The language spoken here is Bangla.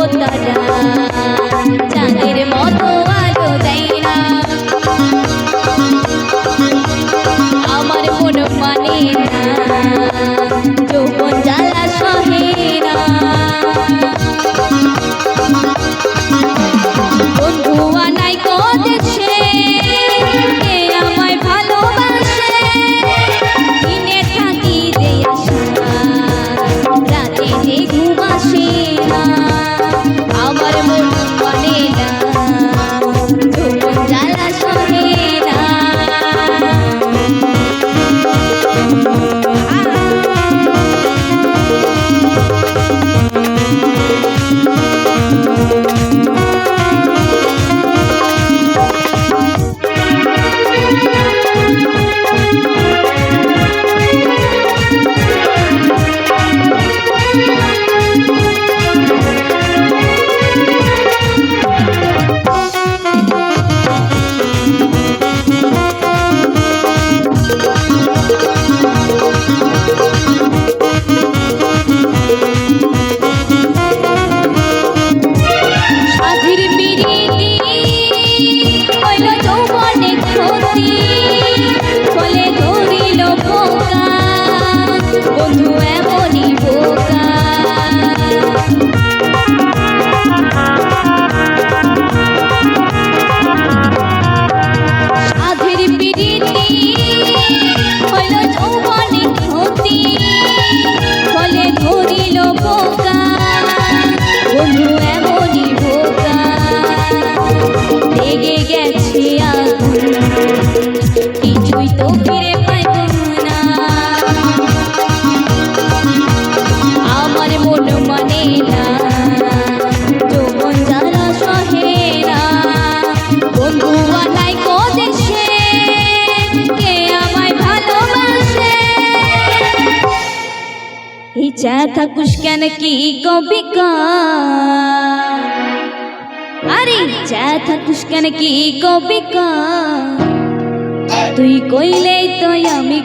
Jota. ইচ্ছা থাকুস কেন কি কবিকা আরে ইচ্ছা থাকুস কেন কি কবিকা তুই কইলেই তো আমি